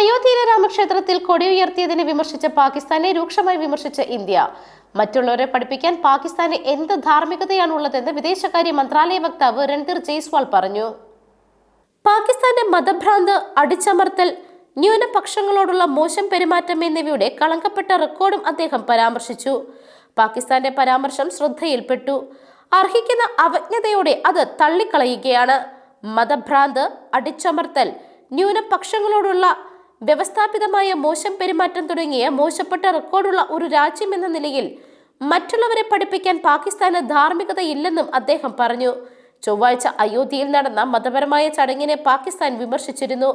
അയോധ്യയിലെ രാമക്ഷേത്രത്തിൽ കൊടി ഉയർത്തിയതിനെ വിമർശിച്ച പാകിസ്ഥാനെ രൂക്ഷമായി വിമർശിച്ച ഇന്ത്യ. മറ്റുള്ളവരെ പഠിപ്പിക്കാൻ പാകിസ്ഥാന് എന്ത് ധാർമ്മികതയാണുള്ളതെന്ന് വിദേശകാര്യ മന്ത്രാലയ വക്താവ് രൺധീർ ജയ്സ്വാൾ പറഞ്ഞു. പാകിസ്ഥാന്റെ മതഭ്രാന്ത് അടിച്ചമർത്തൽ ന്യൂനപക്ഷങ്ങളോടുള്ള മോശം പെരുമാറ്റം എന്നിവയുടെ കളങ്കപ്പെട്ട റെക്കോർഡും അദ്ദേഹം പരാമർശിച്ചു. പാകിസ്ഥാന്റെ പരാമർശം ശ്രദ്ധയിൽപ്പെട്ടു. അർഹിക്കുന്ന അവജ്ഞതയോടെ അത് തള്ളിക്കളയുകയാണ്. മതഭ്രാന്ത് അടിച്ചമർത്തൽ ന്യൂനപക്ഷങ്ങളോടുള്ള വ്യവസ്ഥാപിതമായ മോശം പെരുമാറ്റം തുടങ്ങിയ മോശപ്പെട്ട റെക്കോർഡുള്ള ഒരു രാജ്യം എന്ന നിലയിൽ മറ്റുള്ളവരെ പഠിപ്പിക്കാൻ പാകിസ്ഥാന് ധാർമ്മികതയില്ലെന്നും അദ്ദേഹം പറഞ്ഞു. ചൊവ്വാഴ്ച അയോധ്യയിൽ നടന്ന മതപരമായ ചടങ്ങിനെ പാകിസ്ഥാൻ വിമർശിച്ചിരുന്നു.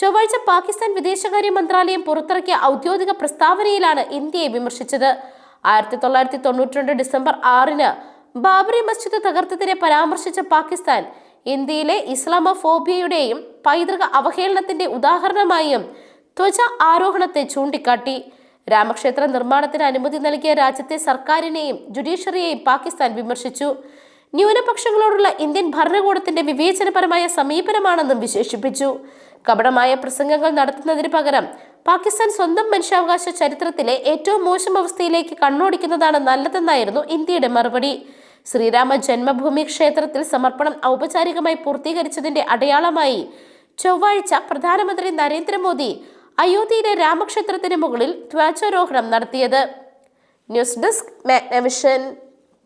ചൊവ്വാഴ്ച പാകിസ്ഥാൻ വിദേശകാര്യ മന്ത്രാലയം പുറത്തിറക്കിയ ഔദ്യോഗിക പ്രസ്താവനയിലാണ് ഇന്ത്യയെ വിമർശിച്ചത്. ആയിരത്തി തൊള്ളായിരത്തി തൊണ്ണൂറ്റി ഡിസംബർ ആറിന് ബാബറി മസ്ജിദ് തകർത്തതിനെ പരാമർശിച്ച പാകിസ്ഥാൻ ഇന്ത്യയിലെ ഇസ്ലാമോഫോബിയയുടെയും പൈതൃക അവഹേളനത്തിന്റെ ഉദാഹരണമായും ധ്വജ ആരോഹണത്തെ ചൂണ്ടിക്കാട്ടി. രാമക്ഷേത്ര നിർമ്മാണത്തിന് അനുമതി നൽകിയ രാജ്യത്തെ സർക്കാരിനെയും ജുഡീഷ്യറിയെയും പാകിസ്ഥാൻ വിമർശിച്ചു. ന്യൂനപക്ഷങ്ങളോടുള്ള ഇന്ത്യൻ ഭരണകൂടത്തിന്റെ വിവേചനപരമായ സമീപനമാണെന്നും വിശേഷിപ്പിച്ചു. കപടമായ പ്രസംഗങ്ങൾ നടത്തുന്നതിന് പകരം പാകിസ്ഥാൻ സ്വന്തം മനുഷ്യാവകാശ ചരിത്രത്തിലെ ഏറ്റവും മോശം അവസ്ഥയിലേക്ക് കണ്ണോടിക്കുന്നതാണ് നല്ലതെന്നായിരുന്നു ഇന്ത്യയുടെ മറുപടി. ശ്രീരാമ ജന്മഭൂമി ക്ഷേത്രത്തിൽ സമർപ്പണം ഔപചാരികമായി പൂർത്തീകരിച്ചതിന്റെ അടയാളമായി ചൊവ്വാഴ്ച പ്രധാനമന്ത്രി നരേന്ദ്രമോദി അയോധ്യയിലെ രാമക്ഷേത്രത്തിന് മുകളിൽ ധ്വജാരോഹണം നടത്തിയത്. News desk Magnavision.